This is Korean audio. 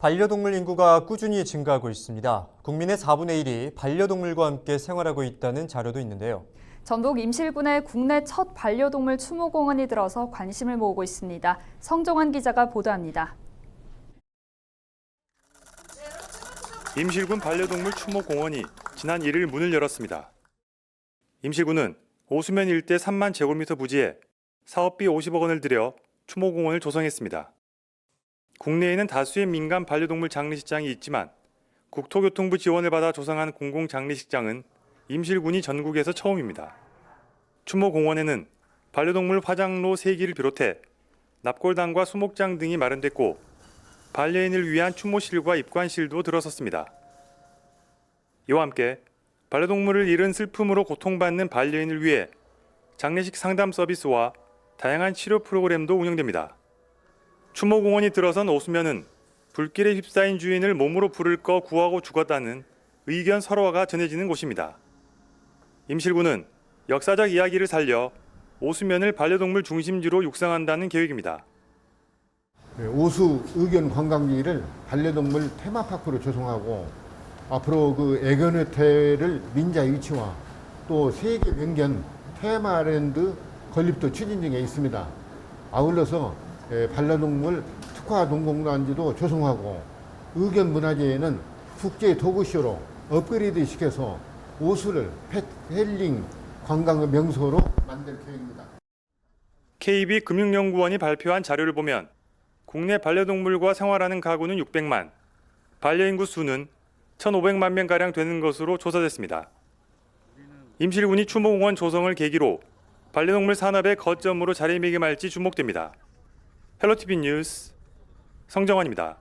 반려동물 인구가 꾸준히 증가하고 있습니다. 국민의 4분의 1이 반려동물과 함께 생활하고 있다는 자료도 있는데요. 전북 임실군의 국내 첫 반려동물 추모공원이 들어서 관심을 모으고 있습니다. 성정환 기자가 보도합니다. 임실군 반려동물 추모공원이 지난 1일 문을 열었습니다. 임실군은 오수면 일대 3만 제곱미터 부지에 사업비 50억 원을 들여 추모공원을 조성했습니다. 국내에는 다수의 민간 반려동물 장례식장이 있지만 국토교통부 지원을 받아 조성한 공공장례식장은 임실군이 전국에서 처음입니다. 추모공원에는 반려동물 화장로 3기를 비롯해 납골당과 수목장 등이 마련됐고 반려인을 위한 추모실과 입관실도 들어섰습니다. 이와 함께 반려동물을 잃은 슬픔으로 고통받는 반려인을 위해 장례식 상담 서비스와 다양한 치료 프로그램도 운영됩니다. 추모공원이 들어선 오수면은 불길에 휩싸인 주인을 몸으로 불을 꺼 구하고 죽었다는 의견 설화가 전해지는 곳입니다. 임실군은 역사적 이야기를 살려 오수면을 반려동물 중심지로 육성한다는 계획입니다. 네, 오수 의견 관광지를 반려동물 테마파크로 조성하고 앞으로 그 애견호텔을 민자 유치와 또 세계 명견 테마랜드 건립도 추진 중에 있습니다. 아울러서 예, 반려동물 특화 동공단지도 조성하고 의견 문화재에는 국제 도구쇼로 업그레이드 시켜서 오수를 펫 헬링 관광의 명소로 만들 계획입니다. KB 금융연구원이 발표한 자료를 보면 국내 반려동물과 생활하는 가구는 600만, 반려인구 수는 1,500만 명가량 되는 것으로 조사됐습니다. 임실군이 추모공원 조성을 계기로 반려동물 산업의 거점으로 자리매김할지 주목됩니다. 헬로티비 뉴스 성정환입니다.